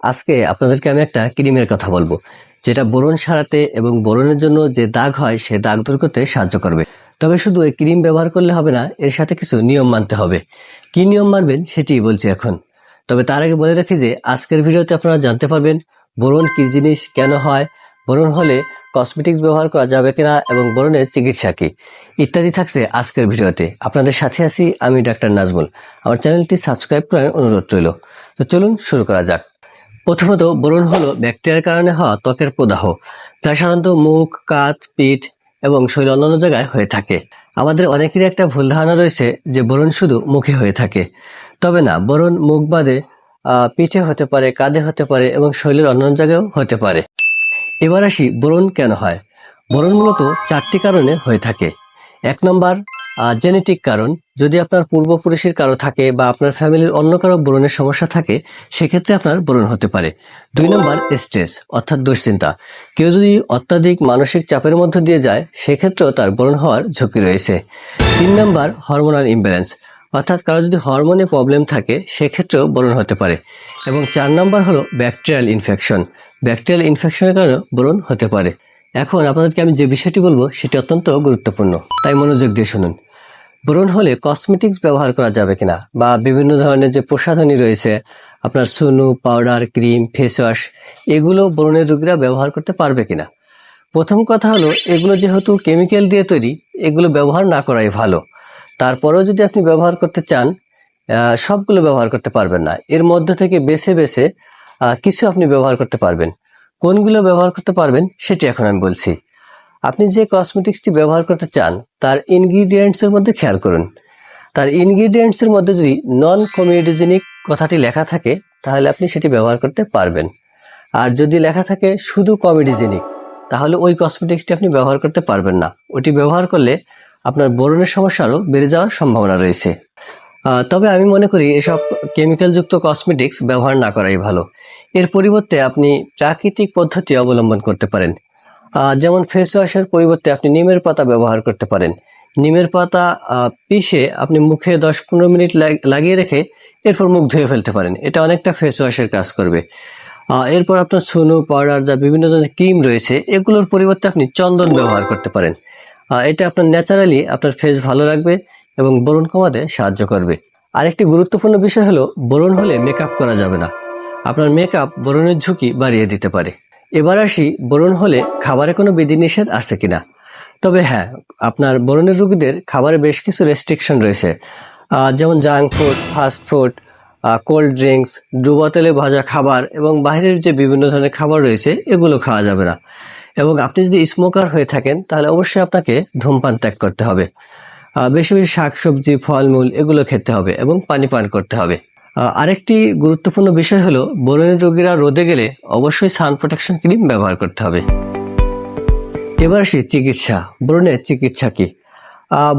আজকে আপনাদেরকে আমি একটা ক্রিমের কথা বলব, যেটা বোরন সারাতে এবং বোরনের জন্য যে দাগ হয়, সে দাগ দূর করতে সাহায্য করবে। তবে শুধু এই ক্রিম ব্যবহার করলে হবে না, এর সাথে কিছু নিয়ম মানতে হবে। কি নিয়ম মানবেন সেটিই বলছি এখন। তবে তার আগে বলে রাখি যে, আজকের ভিডিওতে আপনারা জানতে পারবেন বোরন কি জিনিস, কেন হয়, বোরন হলে কসমেটিক্স ব্যবহার করা যাবে কিনা এবং বোরনের চিকিৎসা কি, ইত্যাদি থাকছে আজকের ভিডিওতে। আপনাদের সাথে আছি আমি ডাক্তার নাজমুল। আমার চ্যানেলটি সাবস্ক্রাইব করার অনুরোধ রইল। তো চলুন শুরু করা যাক। প্রথমত বোরন হলো ব্যাকটেরিয়ার কারণে হওয়া ত্বকের প্রদাহ, যা সাধারণত মুখ, কাঁধ, পিঠ এবং শরীর অন্যান্য জায়গায় হয়ে থাকে। আমাদের অনেকেরই একটা ভুল ধারণা রয়েছে যে বোরন শুধু মুখে হয়ে থাকে। তবে না বোরন মুখ বাদে পিঠে হতে পারে, কাঁধে হতে পারে এবং শরীরের অন্যান্য জায়গায়ও হতে পারে। এবার আসি বোরন কেন হয়? বোরন মূলত চারটি কারণে হয়ে থাকে। এক নম্বর জেনেটিক কারণ। যদি আপনার পূর্বপুরুষের কারও থাকে বা আপনার ফ্যামিলির অন্য কারও বোরনের সমস্যা থাকে, সেক্ষেত্রে আপনার বোরন হতে পারে। দুই নম্বর, স্ট্রেস, অর্থাৎ দুশ্চিন্তা। কেউ যদি অত্যাধিক মানসিক চাপের মধ্যে দিয়ে যায়, সেক্ষেত্রেও তার বোরন হওয়ার ঝুঁকি রয়েছে। তিন নম্বর, হরমোনাল ইমব্যালেন্স। অর্থাৎ কারও যদি হরমোনে প্রবলেম থাকে, সেক্ষেত্রেও বোরন হতে পারে। এবং চার নম্বর হলো, ব্যাকটেরিয়াল ইনফেকশন। ব্যাকটেরিয়াল ইনফেকশনের কারণে বোরন হতে পারে। এখন আপনাদেরকে আমি যে বিষয়টি বলব, সেটি অত্যন্ত গুরুত্বপূর্ণ। তাই মনোযোগ দিয়ে শুনুন। ব্রণ হলে কসমেটিক্স ব্যবহার করা যাবে কিনা বা বিভিন্ন ধরনের যে প্রসাধনী রয়েছে, আপনার সুনু পাউডার ক্রিম ফেস ওয়াশ এগুলো ব্রণের রোগীরা ব্যবহার করতে পারবে কিনা? প্রথম কথা হলো, এগুলো যেহেতু কেমিক্যাল দিয়ে তৈরি, এগুলো ব্যবহার না করাই ভালো। তারপরেও যদি আপনি ব্যবহার করতে চান সবগুলো ব্যবহার করতে পারবেন না। এর মধ্যে থেকে বেছে বেছে কিছু আপনি ব্যবহার করতে পারবেন। কোনগুলো ব্যবহার করতে পারবেন সেটি এখন আমি বলছি। আপনি যে কসমেটিক্সটি ব্যবহার করতে চান, তার ইনগ্রিডিয়েন্টসের মধ্যে খেয়াল করুন। তার ইনগ্রিডিয়েন্টসের মধ্যে যদি নন কমিউডিজেনিক কথাটি লেখা থাকে, তাহলে আপনি সেটি ব্যবহার করতে পারবেন। আর যদি লেখা থাকে শুধু কমিডিজেনিক তাহলে ওই কসমেটিক্সটি আপনি ব্যবহার করতে পারবেন না। ওটি ব্যবহার করলে আপনার বরণের সমস্যা আরও বেড়ে যাওয়ার সম্ভাবনা রয়েছে। তবে আমি মনে করি এসব কেমিক্যালযুক্ত কসমেটিক্স ব্যবহার না করাই ভালো। এর পরিবর্তে আপনি প্রাকৃতিক পদ্ধতি অবলম্বন করতে পারেন। যেমন ফেস ওয়াশের পরিবর্তে আপনি নিমের পাতা ব্যবহার করতে পারেন। নিমের পাতা পিষে আপনি মুখে দশ পনেরো মিনিট লাগিয়ে রেখে এরপর মুখ ধুয়ে ফেলতে পারেন। এটা অনেকটা ফেস ওয়াশের কাজ করবে। এরপর আপনার সুনু, পাউডার যা বিভিন্ন ধরনের ক্রিম রয়েছে, এগুলোর পরিবর্তে আপনি চন্দন ব্যবহার করতে পারেন। এটা আপনার ন্যাচারালি আপনার ফেস ভালো রাখবে। এবং বোরন কমাতে সাহায্য করবে। আরেকটি গুরুত্বপূর্ণ বিষয় হলো বোরন হলে মেকআপ করা যাবে না। আপনার মেকআপ বোরনের ঝুঁকি বাড়িয়ে দিতে পারে। এবার আসি বোরন হলে খাবারে কোনো বিধিনিষেধ আছে কিনা? তবে হ্যাঁ আপনার বোরনের রোগীদের খাবারে বেশ কিছু রেস্ট্রিকশন রয়েছে। যেমন junk food fast food cold drinks ডুবা তেলে ভাজা খাবার এবং বাইরের যে বিভিন্ন ধরনের খাবার রয়েছে, এগুলো খাওয়া যাবে না। এবং আপনি যদি স্মোকার হয়ে থাকেন, তাহলে অবশ্যই আপনাকে ধূমপান ত্যাগ করতে হবে। বেশি বেশি শাকসবজি, ফলমূল এগুলো খেতে হবে এবং পানি পান করতে হবে। আরেকটি গুরুত্বপূর্ণ বিষয় হলো বোরনের রোগীরা রোদে গেলে অবশ্যই সান প্রোটেকশন ক্রিম ব্যবহার করতে হবে। এবার আসি চিকিৎসা, ব্রণের চিকিৎসা কি?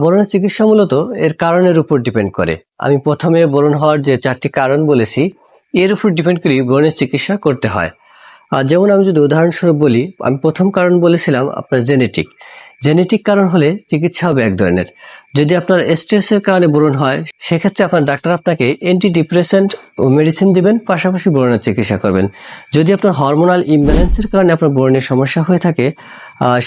ব্রণের চিকিৎসা মূলত এর কারণের উপর ডিপেন্ড করে। আমি প্রথমে বরণ হওয়ার যে চারটি কারণ বলেছি, এর উপর ডিপেন্ড করে ব্রণের চিকিৎসা করতে হয়। যেমন আমি যদি উদাহরণস্বরূপ বলি, আমি প্রথম কারণ বলেছিলাম আপনার জেনেটিক জেনেটিক কারণ হলে চিকিৎসা হবে এক ধরনের। যদি আপনার স্ট্রেসের কারণে ব্রণ হয়, সেক্ষেত্রে আপনার ডাক্তার আপনাকে অ্যান্টি ডিপ্রেসেন্ট মেডিসিন দিবেন, পাশাপাশি ব্রণের চিকিৎসা করবেন। যদি আপনার হরমোনাল ইমব্যালেন্সের কারণে আপনার ব্রণের সমস্যা হয়ে থাকে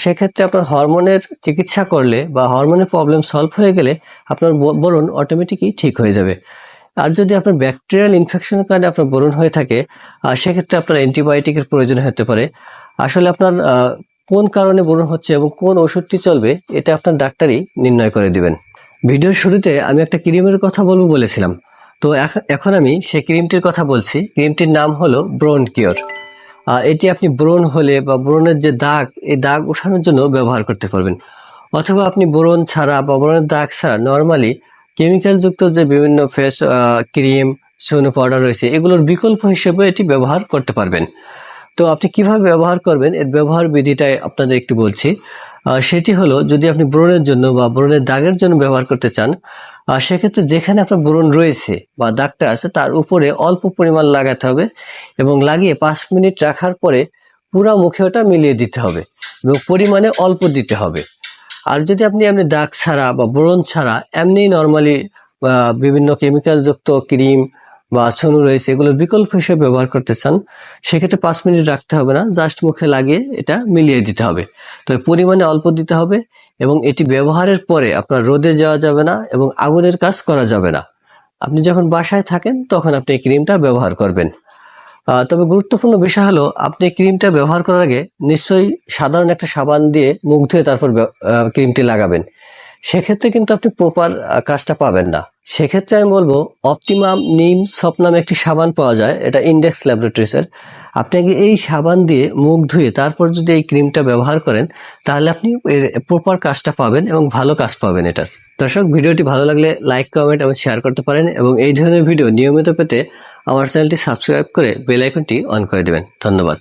সেক্ষেত্রে আপনার হরমোনের চিকিৎসা করলে বা হরমোনের প্রবলেম সলভ হয়ে গেলে আপনার ব্রণ অটোমেটিকই ঠিক হয়ে যাবে। আর যদি আপনার ব্যাকটেরিয়াল ইনফেকশনের কারণে আপনার ব্রণ হয়ে থাকে সেক্ষেত্রে আপনার অ্যান্টিবায়োটিকের প্রয়োজন হতে পারে। আসলে আপনার কোন কারণে ব্রণ হচ্ছে এবং কোন ওষুধটি চলবে, এটা আপনার ডাক্তারই নির্ণয় করে দিবেন। ভিডিওর শুরুতে আমি একটা ক্রিমের কথা বলব বলেছিলাম। তো এখ- এখন আমি সেই ক্রিমটির কথা বলছি। ক্রিমটির নাম হলো ব্রোন কিওর। এটি আপনি ব্রণ হলে বা ব্রণের যে দাগ, এই দাগ ওঠানোর জন্য ব্যবহার করতে পারবেন। অথবা আপনি ব্রণ ছাড়া বা ব্রণের দাগ ছাড়া নর্মালি কেমিক্যাল যুক্ত যে বিভিন্ন ফেস ক্রিম সুনো পাউডার রয়েছে, এগুলোর বিকল্প হিসেবে এটি ব্যবহার করতে পারবেন। তো আপনি কীভাবে ব্যবহার করবেন? এর ব্যবহার বিধিটাই আপনাদের একটু বলছি। সেটি হলো, যদি আপনি ব্রণের জন্য বা ব্রণের দাগের জন্য ব্যবহার করতে চান সেক্ষেত্রে যেখানে আপনার ব্রণ রয়েছে বা দাগটা আছে, তার উপরে অল্প পরিমাণ লাগাতে হবে এবং লাগিয়ে পাঁচ মিনিট রাখার পরে পুরো মুখে ওটা মিলিয়ে দিতে হবে এবং পরিমাণে অল্প দিতে হবে। আর যদি আপনি এমনি দাগ ছাড়া বা ব্রণ ছাড়া, এমনি নর্মালি বিভিন্ন কেমিক্যালযুক্ত ক্রিম বা ছনু রয়েছে এগুলোর বিকল্প হিসেবে ব্যবহার করতে চান, সেক্ষেত্রে পাঁচ মিনিট রাখতে হবে না জাস্ট মুখে লাগিয়ে এটা মিলিয়ে দিতে হবে। তো পরিমাণে অল্প দিতে হবে এবং এটি ব্যবহারের পরে আপনার রোদে যাওয়া যাবে না এবং আগুনের কাজ করা যাবে না। আপনি যখন বাসায় থাকেন, তখন আপনি এই ক্রিমটা ব্যবহার করবেন। তবে গুরুত্বপূর্ণ বিষয় হলো, আপনি ক্রিমটা ব্যবহার করার আগে নিশ্চয়ই সাধারণ একটা সাবান দিয়ে মুখ ধুয়ে তারপর ক্রিমটি লাগাবেন। সেক্ষেত্রে কিন্তু আপনি প্রপার কাজটা পাবেন না। সেক্ষেত্রে আমি বলব অপটিমাম নিম সপ নামে একটি সাবান পাওয়া যায়, এটা ইন্ডেক্স ল্যাবরেটরিসের আপনি আগে এই সাবান দিয়ে মুখ ধুয়ে তারপর যদি এই ক্রিমটা ব্যবহার করেন, তাহলে আপনি এর প্রপার কাজটা পাবেন এবং ভালো কাজ পাবেন এটার। দর্শক, ভিডিওটি ভালো লাগলে লাইক কমেন্ট এবং শেয়ার করতে পারেন এবং এই ধরনের ভিডিও নিয়মিত পেতে আমার চ্যানেলটি সাবস্ক্রাইব করে বেল আইকনটি অন করে দেবেন। ধন্যবাদ।